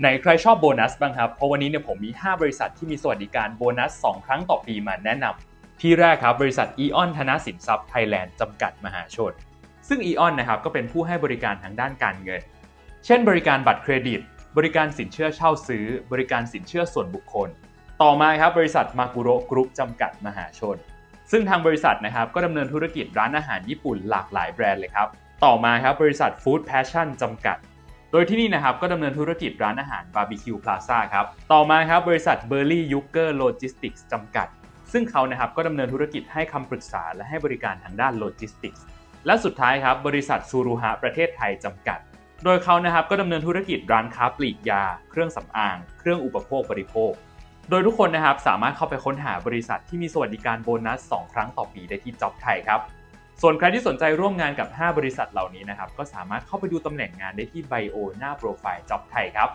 ไหนใครชอบโบนัสบ้างครับ เพราะวันนี้เนี่ยผมมี 5 บริษัทที่มีสวัสดิการโบนัส 2 ครั้งต่อปีมาแนะนำที่แรกครับบริษัท e อ n ธนสินทรัพย์ไทยแลนด์จำกัดมหาชน ซึ่ง e อ n นนะครับก็เป็นผู้ให้บริการทางด้านการเงิน เช่น บริการบัตรเครดิต บริการสินเชื่อเช่าซื้อ บริการสินเชื่อส่วนบุคคล ต่อมาครับบริษัทมากุโรกรุ๊ปจำกัดมหาชน ซึ่งทางบริษัทนะครับก็ดำเนินธุรกิจร้านอาหารญี่ปุ่นหลากหลายแบรนด์เลยครับต่อมาครับบริษัท Food Passion จำกัด โดยที่นี่นะครับก็ดำเนินธุรกิจร้านอาหารบาร์บีคิวพลาซ่าครับ ต่อมาครับบริษัท b u r l y y u g e r Logistics จำกัด ซึ่งเขานะครับก็ดำเนินธุรกิจให้คำปรึกษาและให้บริการทางด้านโลจิสติกส์ และสุดท้ายครับบริษัทซูรุฮะประเทศไทยจำกัด โดยเขานะครับก็ดำเนินธุรกิจร้านค้าปลีกยา เครื่องสำอาง เครื่องอุปโภคบริโภค โดยทุกคนนะครับสามารถเข้าไปค้นหาบริษัทที่มีสวัสดิการโบนัส 2 ครั้งต่อปีได้ที่ Job ไทยครับ ส่วนใครที่สนใจร่วมงานกับ 5 บริษัทเหล่านี้นะครับ ก็สามารถเข้าไปดูตำแหน่งงานได้ที่ไบโอหน้าโปรไฟล์จ็อบไทยครับ